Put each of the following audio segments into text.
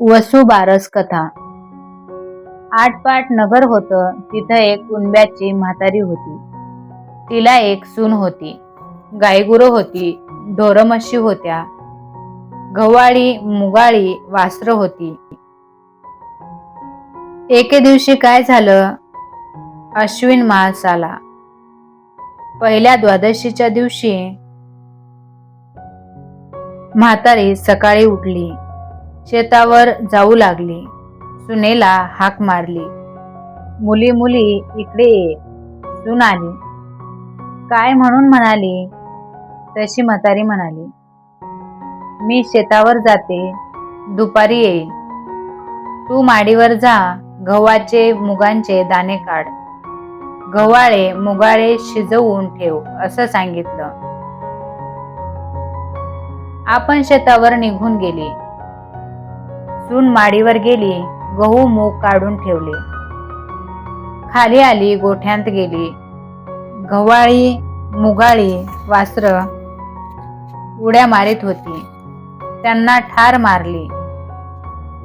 वसुबारस कथा. आठपाट नगर होत तिथं एक कुणब्याची म्हातारी होती. तिला एक सून होती. गायगुरं होती ढोरमशी होत्या. गव्हाळी मुगाळी वास्त्र होती. एके दिवशी काय झालं? अश्विन मास आला. पहिल्या द्वादशीच्या दिवशी म्हातारी सकाळी उठली. शेतावर जाऊ लागली. सुनेला हाक मारली. मुली मुली इकडे ये. सून आली. काय म्हणून म्हणाली? तशी म्हातारी म्हणाली. मी शेतावर जाते. दुपारी येईल तू माडीवर जा. गव्हाचे मुगांचे दाणे काढ. गव्हाळे मुगाळे शिजवून ठेव असं सांगितलं. आपण शेतावर निघून गेली. सून माडीवर गेली गहू मूग काढून ठेवले. खाली आली गोठ्यांत गेली. गव्हाळी मुगाळी वासर उड्या मारित होती. त्यांना ठार मारली.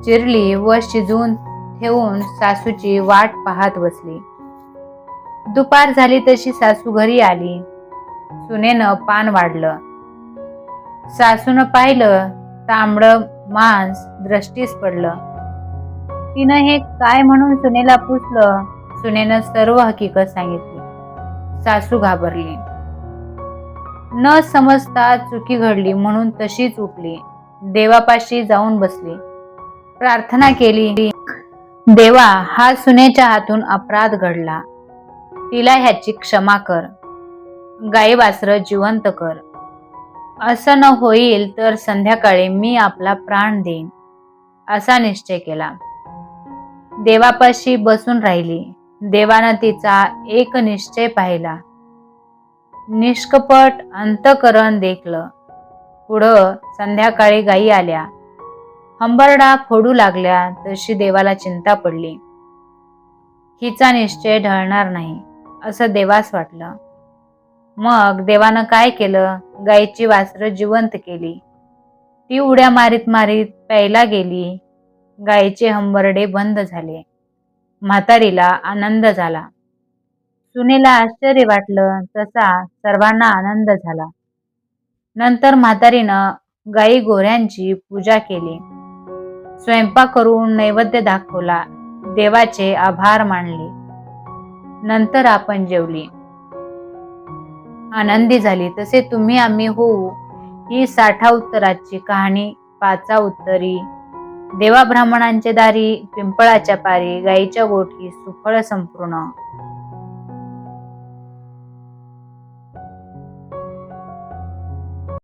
चिरली व शिजवून ठेवून सासूची वाट पाहत बसली. दुपार झाली तशी सासू घरी आली. सुनेनं पान वाढलं. सासूनं पाहिलं तांबडं मांस दृष्टीस पडलं. तिनं हे काय म्हणून सुनेला पुसलं सुनेनं सर्व हकीकत सांगितली. सासू घाबरली. न समजता चुकी घडली म्हणून तशीच उठली. देवापाशी जाऊन बसली. प्रार्थना केली. देवा हा सुनेच्या हातून अपराध घडला. तिला ह्याची क्षमा कर. गाई जिवंत कर. असं न होईल तर संध्याकाळी मी आपला प्राण देईन असा निश्चय केला. देवापाशी बसून राहिली. देवानं तिचा एक निश्चय पाहिला. निष्कपट अंतकरण देखलं. पुढं संध्याकाळी गायी आल्या. हंबरडा फोडू लागल्या तशी देवाला चिंता पडली. हिचा निश्चय ढळणार नाही असं देवास वाटलं. मग देवानं काय केलं? गायीची वासरं जिवंत केली. ती उड्या मारीत मारीत प्यायला गेली. गायीचे हंबरडे बंद झाले. म्हातारीला आनंद झाला. सुनेला आश्चर्य वाटलं तसा सर्वांना आनंद झाला. नंतर म्हातारीनं गाई गोऱ्यांची पूजा केली. स्वयंपाक करून नैवेद्य दाखवला. देवाचे आभार मानले. नंतर आपण जेवली. आनंदी झाली. तसे तुम्ही आम्ही होऊ. ही साठा उत्तराची कहाणी पाचा उत्तरी. देवा ब्राह्मणांचे दारी पिंपळाच्या पारी गाईच्या गोठी सुफळ संपूर्ण.